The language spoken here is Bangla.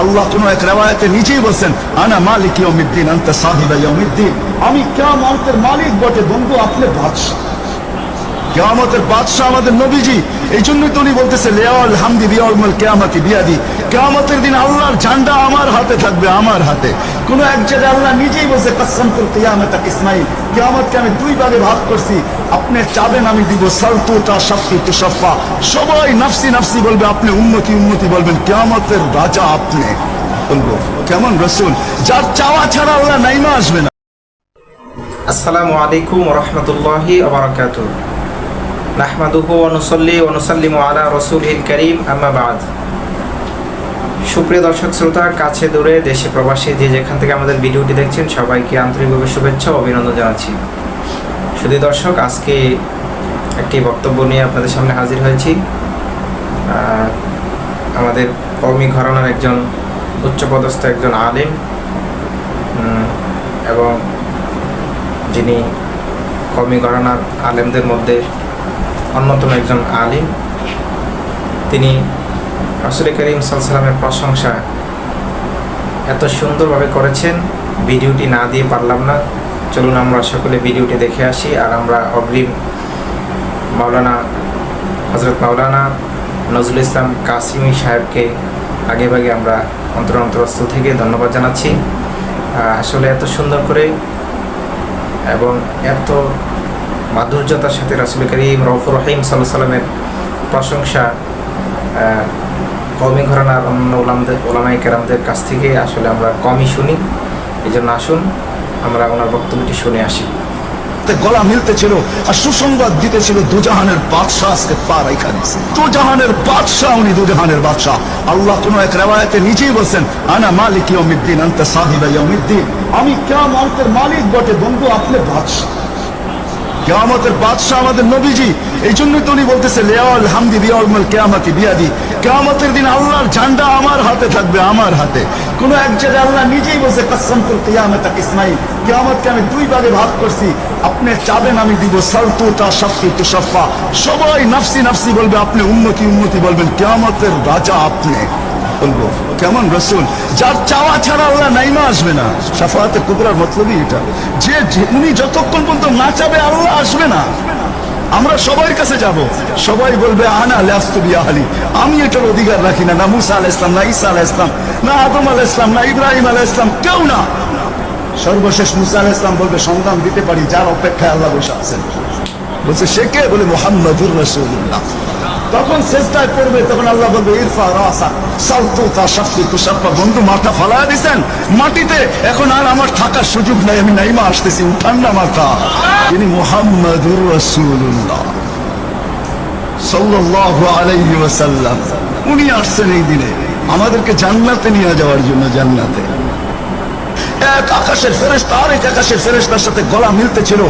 আল্লাহ কোন এক রেওয়ায়তে নিজেই বলছেন, আনা মালিক ইয়মিদ্দিন আনতে সাহিবা ইয়মিদ্দিন আমি কেমন মালিক বটে, বন্ধু, আপনি বাদশাহ। কেয়ামতের বাদশাহ আমাদের নবীজি। এই জন্যই তো উনি বলতেছে লেয়াল হামদি বিয়াউল কেয়ামতি বিয়াদি। কেয়ামতের দিন আল্লাহর ঝান্ডা আমার হাতে থাকবে, আমার হাতে। কোন এক জায়গায় আল্লাহ নিজেই বলছে কাসম তুল কেয়ামত ইসমাইল কেয়ামতকে আমি দুই ভাগে ভাগ করছি। আপনি চাবেন, আমি দিব, সালতু তা শাফি তু সফা সবাই নাফসি নাফসি বলবে, আপনি উন্নতি উন্নতি বলবেন, কেয়ামতের রাজা আপনি। বলব, কেমন রসুল? যার চাওয়া ছাড়া আল্লাহ নাইমা আসবে না। আসসালামু আলাইকুম রহমতুল্লাহি আবরাকাত নাহমাদুহু অনুসল্লি অনুসাল্লিমু আলা রসুলহিল করিম, আম্মা বাদ। সুপ্রিয় দর্শক শ্রোতা, কাছে দূরে দেশে প্রবাসী যে যেখান থেকে আমাদের ভিডিওটি দেখছেন, সবাইকে আন্তরিকভাবে শুভেচ্ছা অভিনন্দন জানাচ্ছি। শুধু দর্শক, আজকে একটি বক্তব্য নিয়ে আপনাদের সামনে হাজির হয়েছি। আমাদের কর্মী ঘরানার একজন উচ্চপদস্থ একজন আলেম এবং যিনি কর্মী ঘরানার আলেমদের মধ্যে অন্যতম একজন আলিম। তিনি রসুল করিম সাল্লামের প্রশংসা এত সুন্দরভাবে করেছেন, ভিডিওটি না দিয়ে পারলাম না। চলুন আমরা সকলে ভিডিওটি দেখে আসি আর আমরা অগ্রিম মাওলানা হজরত মাওলানা নজরুল ইসলাম কাসিমি সাহেবকে আগে ভাগে আমরা অন্তর অন্তরস্থ থেকে ধন্যবাদ জানাচ্ছি। আসলে এত সুন্দর করে এবং এত মাধুর্যতার সাথে রাসুল করিম রফুর রহিম সাল্লাহ সাল্লামের প্রশংসা কওমি ঘরানার অন্য ওলামদের ওলামাই কেরামদের কাছ থেকে আসলে আমরা কমই শুনি। এই জন্য আসুন, আমরা ওনার বক্তব্যটি শুনে আসি। গলা মিলতে ছিল আর সুসংবাদ দিতেছিল দুজাহানের বাদশাহ আজকে পা রেখা দিছে দুজাহানের বাদশাহ, উনি দুজাহানের বাদশাহ। আল্লাহ কোন এক রেওয়ায়তে নিজেই বলছেন, আনা মালিক ইয়মিদ্দিন আনতা সাহিবা ইয়মিদ্দিন আমি কিয়ামতের মালিক বটে, বন্ধু, আপনি বাদশাহ। কেয়ামতের বাদশাহ আমাদের নবীজি এই জন্যই তো উনি বলতেছে লেয়াল হামদি বিয়াউল কেয়ামতি বিয়াদি। কেয়ামতের দিন আল্লাহর ঝান্ডা আমার হাতে থাকবে, আমার হাতে। কোন এক জায়গায় আল্লাহ নিজেই বলছে কাসম তুল কেয়ামত ইসমাইল কেয়ামতকে আমি দুই ভাগে ভাগ করছি। আপনি চাবেন, আমি দিব। সালতু তা সফা সবাই নাফসি নাফসি বলবে, আপনি উন্নতি উন্নতি বলবেন, কেয়ামতের রাজা আপনি। বলব কেমন রসুল? যার চাওয়া ছাড়া আল্লাহ নাইমা আসবে না। সাফাতে কুবরার মতলবই এটা। যে উনি যতক্ষণ পর্যন্ত না চাবে আল্লাহ আসবে না, আমরা সবার কাছে যাব। সবাই বলবে, আনা লাস্তু বিয়াহালি আমি এটার অধিকার রাখি না। না মুসা আল ইসলাম না ঈসা আল ইসলাম না আদম আল ইসলাম না ইব্রাহিম আল ইসলাম কেউ না। সর্বশেষ মুসা আল ইসলাম বলবে, সন্তান দিতে পারি, যার অপেক্ষায় আল্লাহ বসে আছেন। বলছে, সে কে? বলে, মোহাম্মদুর রসুল্লাহ তখন শেষটায় পড়বে, তখন আল্লাহ বলবে, ইরফা রাসা, সালতু তা তুষাপ্পা বন্ধু, মাথা ফালা দিছেন। মাটিতে এখন আর আমার থাকার সুযোগ নাই, আমি নাইমা আসতেছি, উঠান না মাথা। তিনি মোহাম্মদুর রসুল্লাহ সাল্লাল্লাহু আলাইহি ওয়াসাল্লাম। উনি আসছেন এই দিনে। আমাদেরকে জান্নাতে নিয়ে যাওয়ার জন্য জান্নাতে। এক আকাশের ফেরেশতা আর এক আকাশের ফেরেশতার সাথে গলা মিলতে ছিল